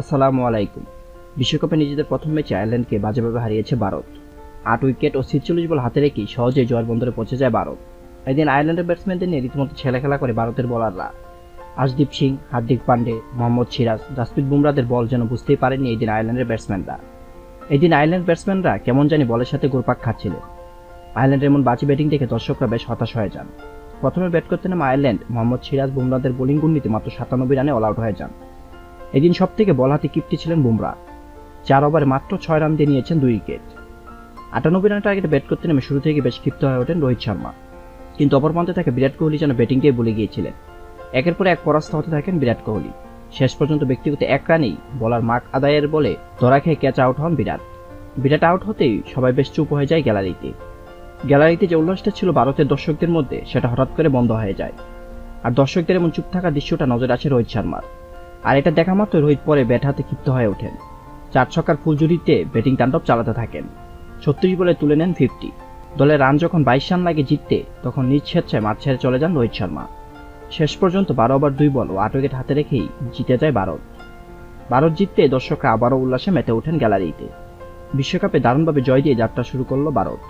আসসালামু আলাইকুম। বিশ্বকাপে নিজেদের প্রথম ম্যাচে আয়ারল্যান্ডকে বাজেভাবে হারিয়েছে ভারত। আট উইকেট ও ছিচল্লিশ বল হাতে রেখেই সহজেই জয়ের বন্দরে পৌঁছে যায় ভারত। এদিন আয়ারল্যান্ডের ব্যাটসম্যানদের নিয়ে রীতিমতো ছেলে খেলা করে ভারতের বোলাররা। আশদীপ সিং, হার্দিক পান্ডে, মোহাম্মদ সিরাজ, জাসপ্রীত বুমরাদের বল যেন বুঝতেই পারেনি এই দিন আয়ারল্যান্ডের ব্যাটসম্যানরা। এদিন আয়ারল্যান্ড ব্যাটসম্যানরা কেমন জানি বলের সাথে গোরপাক খাচ্ছিলেন। আয়ারল্যান্ডের এমন বাজি ব্যাটিং দেখে দর্শকরা বেশ হতাশ হয়ে যান। প্রথমে ব্যাট করতে নামা আয়ারল্যান্ড, মোহাম্মদ সিরাজ বুমরাদের বোলিং গুণনীতি মাত্র সাতানব্বই রানে অল আউট হয়ে যান। এদিন সব থেকে বল হাতে কিপ্টি ছিলেন বুমরা। চার ওভারে মাত্র ছয় রান দিয়ে নিয়েছেন দুই উইকেট। আটানব্বই রানের টার্গেটে ব্যাট করতে নেমে শুরু থেকে বেশ ক্ষিপ্ত হয়ে ওঠেন রোহিত শর্মা। কিন্তু অপর প্রান্তে থাকে বিরাট কোহলি যেন ব্যাটিংকেই বলে গিয়েছিলেন। একের পর এক পরাস্ত হতে থাকেন বিরাট কোহলি। শেষ পর্যন্ত ব্যক্তিগত এক রানেই বলার মার্ক আদায়ের বলে ধরা খেয়ে ক্যাচ আউট হন বিরাট। বিরাট আউট হতেই সবাই বেশ চুপ হয়ে যায় গ্যালারিতে। গ্যালারিতে যে উল্লাসটা ছিল ভারতের দর্শকদের মধ্যে, সেটা হঠাৎ করে বন্ধ হয়ে যায়। আর দর্শকদের এমন চুপ থাকা দৃশ্যটা নজর আছে রোহিত শর্মার। আর এটা দেখা মাত্র রোহিত পরে ব্যাট হাতে ক্ষিপ্ত হয়ে ওঠেন। চার ছক্কার ফুলজুরিতে ব্যাটিং তাণ্ডব চালাতে থাকেন। ছত্রিশ বলে তুলে নেন ফিফটি দলের রান যখন বাইশ রান লাগে জিততে, তখন নিজ স্বেচ্ছায় মাঠ ছেড়ে চলে যান রোহিত শর্মা। শেষ পর্যন্ত বারো ওভার দুই বল ও আট উইকেট হাতে রেখেই জিতে যায় ভারত ভারত জিততে দর্শকরা আবারও উল্লাসে মেতে ওঠেন গ্যালারিতে। বিশ্বকাপে দারুণভাবে জয় দিয়ে যাত্রা শুরু করল ভারত